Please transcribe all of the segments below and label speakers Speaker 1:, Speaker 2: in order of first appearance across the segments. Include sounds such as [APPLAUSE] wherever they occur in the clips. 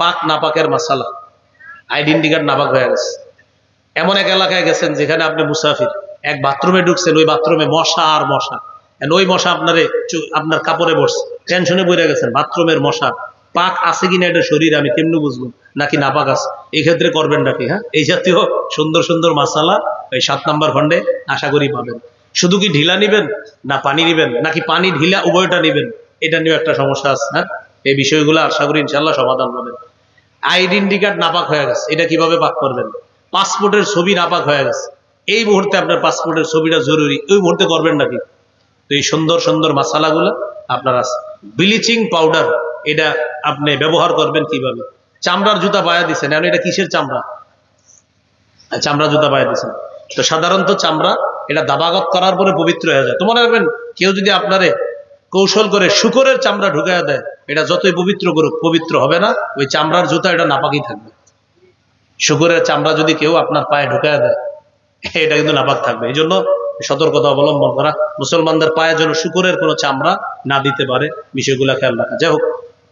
Speaker 1: পাক নাপাকের মাসালা। Identity card নাপাক হয়ে গেছে। এমন এক এলাকায় গেছেন যেখানে আপনি মুসাফির। এক বাথরুমে ঢুকছেন, ওই বাথরুমে মশা আর মশা। ওই মশা আপনারে আপনার কাপড়ে বসছে। টেনশনে বইরে গেছেন, বাথরুমের মশা। পাক আছে কিনা এটা শরীর, আমি কেমনে বুঝব? নাকি নাপাক আছে? এই ক্ষেত্রে করবেন নাকি হ্যাঁ? এই জাতীয় সুন্দর সুন্দর মাসালা ওই সাত নাম্বার খন্ডে আশা করি পাবেন। শুধু কি ঢিলা নিবেন, না পানি নিবেন, নাকি পানি ঢিলা উভয়টা নিবেন? এটা নিয়েও একটা সমস্যা আছে হ্যাঁ? এই বিষয়গুলো আশা করি ইনশাল্লাহ সমাধান পাবেন। আইডেন্টি কার্ড নাপাক হয়ে গেছে। এটা কীভাবে পাক করবেন? পাসপোর্টের ছবি নাপাক হয়ে গেছে। এই মুহূর্তে আপনার পাসপোর্টের ছবিটা জরুরি। ওই মুহূর্তে করবেন নাকি তো এই সুন্দর সুন্দর মশালাগুলো আপনার আছে। ব্লিচিং পাউডার, এটা আপনি ব্যবহার করবেন কীভাবে? চামড়ার জুতা পায়া দিচ্ছেন এখন এটা কিসের চামড়া? চামড়া জুতা পায়া দিচ্ছেন তো সাধারণত চামড়া এটা দাবাগত করার পরে পবিত্র হয়ে যায়। তো মনে রাখবেন, কেউ যদি আপনারে কৌশল করে শুকরের চামড়া ঢুকাইয়া দেয়, এটা যতই পবিত্র করুক, পবিত্র হবে না, ওই চামড়ার জুতা এটা নাপাকই থাকবে। শুকরের চামড়া যদি কেউ আপনার পায়ে ঢুকাইয়া দেয়, [LAUGHS] এটা কিন্তু নাপাক থাকবে। এই জন্য সতর্কতা অবলম্বন করা। মুসলমানদের পায়ে যেন শুকরের কোনো চামড়া না দিতে পারে, বিষয়গুলো খেয়াল রাখা। যাই হোক,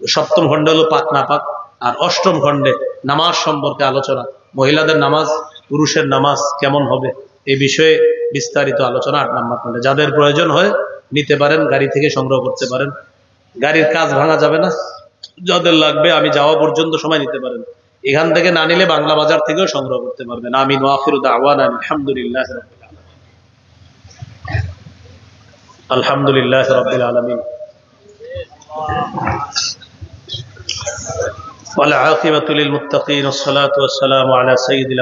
Speaker 1: সপ্তম খণ্ডে হলো পাক নাপাক, আর অষ্টম খণ্ডে নামাজ সম্পর্কে আলোচনা। মহিলাদের নামাজ, পুরুষের নামাজ কেমন হবে এই বিষয়ে বিস্তারিত আলোচনা আট নাম্বার খণ্ডে। যাদের প্রয়োজন হয় নিতে পারেন গাড়ি থেকে সংগ্রহ করতে পারেন গাড়ির কাজ ভাঙা যাবে না যাদের লাগবে আমি যাওয়া পর্যন্ত সময় নিতে পারেন এখান থেকে না নিলে বাংলা বাজার থেকেও সংগ্রহ করতে পারবেন আমি নোয়াফিরুদ আওয়ান আলহামদুলিল্লাহ আলহামদুলিল্লাহ রবিল আলমিন والعاقبة للمتقين والصلاة والسلام على سيد الأنبياء